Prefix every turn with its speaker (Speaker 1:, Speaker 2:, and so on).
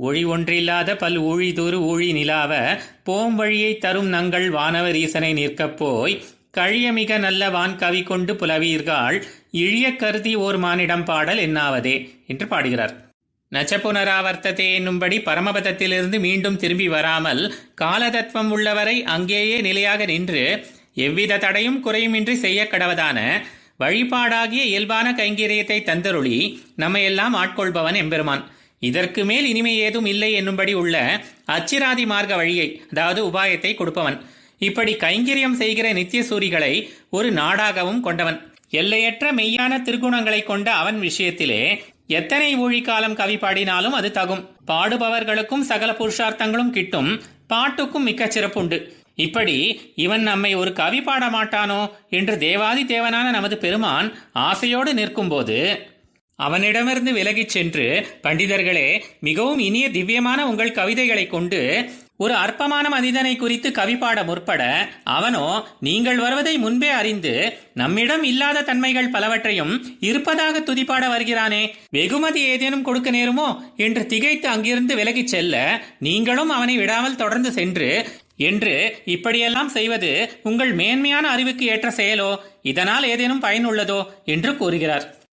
Speaker 1: ஒளி ஒன்றில்லாத பல் ஊழிதொரு ஊழி நிலாவ போம் வழியை தரும் நங்கள் வானவ ரீசனை நிற்கப் போய் கழிய மிக நல்ல வான் கவி கொண்டு புலவீர்கள் இழிய கருதி ஓர் மானிடம் பாடல் என்னாவதே என்று பாடுகிறார். நச்சபுனராவர்த்ததே என்னும்படி பரமபதத்திலிருந்து மீண்டும் திரும்பி வராமல் காலதத்துவம் உள்ளவரை அங்கேயே நிலையாக நின்று எவ்வித தடையும் குறையுமின்றி செய்ய கடவதான வழிபாடாகிய இயல்பான கைங்கரியத்தை தந்தருளி நம்மையெல்லாம் ஆட்கொள்பவன் எம்பெருமான். இதற்கு மேல் இனிமை ஏதும் இல்லை என்னும்படி உள்ள அச்சிராதி மார்க்க வழியை அதாவது உபாயத்தை கொடுப்பவன். இப்படி கைங்கரியம் செய்கிற நித்திய சூரிகளை ஒரு நாடாகவும் கொண்டவன். எல்லையற்ற மெய்யான திருக்குணங்களை கொண்ட அவன் விஷயத்திலே எத்தனை ஊழிக்காலம் கவி பாடினாலும் அது தகும். பாடுபவர்களுக்கும் சகல புருஷார்த்தங்களும் கிட்டும் பாட்டுக்கும் மிக்கச் சிறப்புண்டு. இப்படி இவன் நம்மை ஒரு கவி பாட மாட்டானோ என்று தேவாதி தேவனான நமது பெருமான் ஆசையோடு நிற்கும்போது அவனிடமிருந்து விலகிச் சென்று பண்டிதர்களே மிகவும் இனிய திவ்யமான உங்கள் கவிதைகளை கொண்டு ஒரு அற்பமான மனிதனை குறித்து கவி பாட முற்பட அவனோ நீங்கள் வருவதை முன்பே அறிந்து நம்மிடம் இல்லாத தன்மைகள் பலவற்றையும் இருப்பதாக துதிப்பாட வருகிறானே. வெகுமதி ஏதேனும் கொடுக்க நேருமோ? என்று திகைத்து அங்கிருந்து விலகிச் செல்ல நீங்களும் அவனை விடாமல் தொடர்ந்து சென்று என்று இப்படியெல்லாம் செய்வது உங்கள் மேன்மையான அறிவுக்கு ஏற்ற செயலோ? இதனால் ஏதேனும் பயனுள்ளதோ என்று கூறுகிறார்.